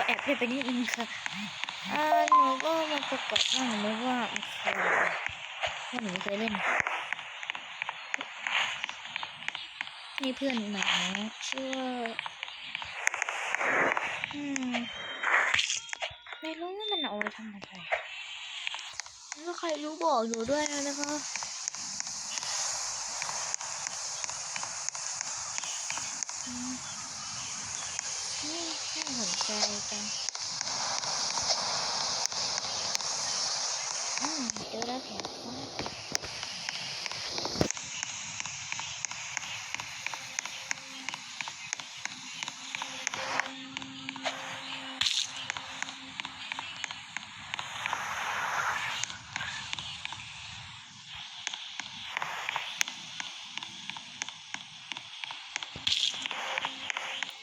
็แอบเล่นไปนิดนึงค่ะอ่าหนูก็มาประกอบว่าหนูไม่ว่าคว่าหนูเคยเล่นนี่เพื่อนหนูชื่ออืมไม่รู้ว่ามันเอาไว้ทำอะไรถ้าใครรู้บอกหนูด้วยนะนะคะอืม นี่น่าสนใจจังอืมเจอแล้วแขก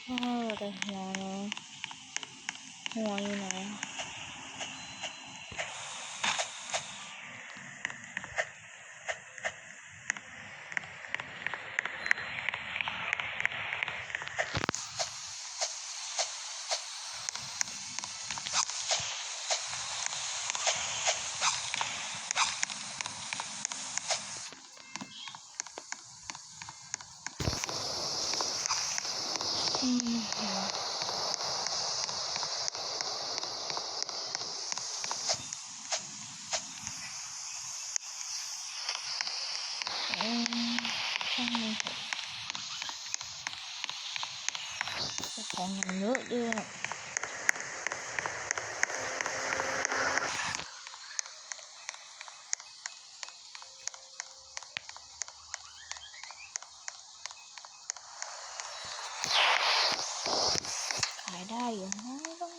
ฟ้าโอ้แต่หัวเนอะหัวอยู่ไหน ของมันเยอะด้วย ได้อยู่นะต้อง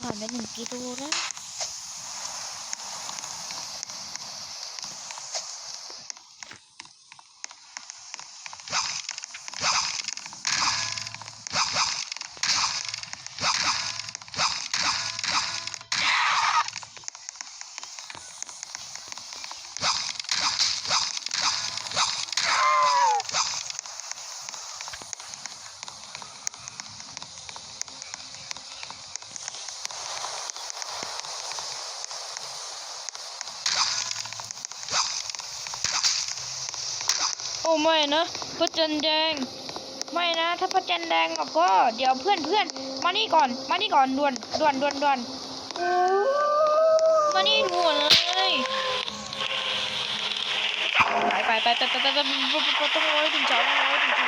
ผ่านไปหนึ่งกิโลแล้ว ไม่นะพระจันทร์แดง ไม่นะ ถ้าพระจันทร์แดงก็เดี๋ยวเพื่อนเพื่อนมานี่ก่อน มานี่ก่อนด่วนด่วนด่วนด่วนมานี่ด่วนเลยไปไปไปไปไปไปไปไปต้องร้อยถึงเช้าต้องร้อยถึ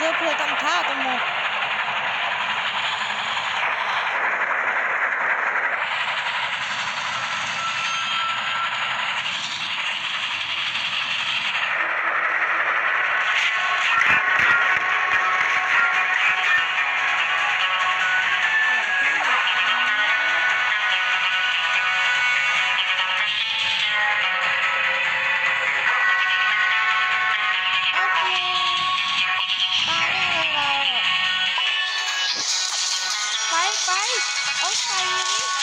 เชื่อเพื่อตั้งท่าตั้งโม เอาใส่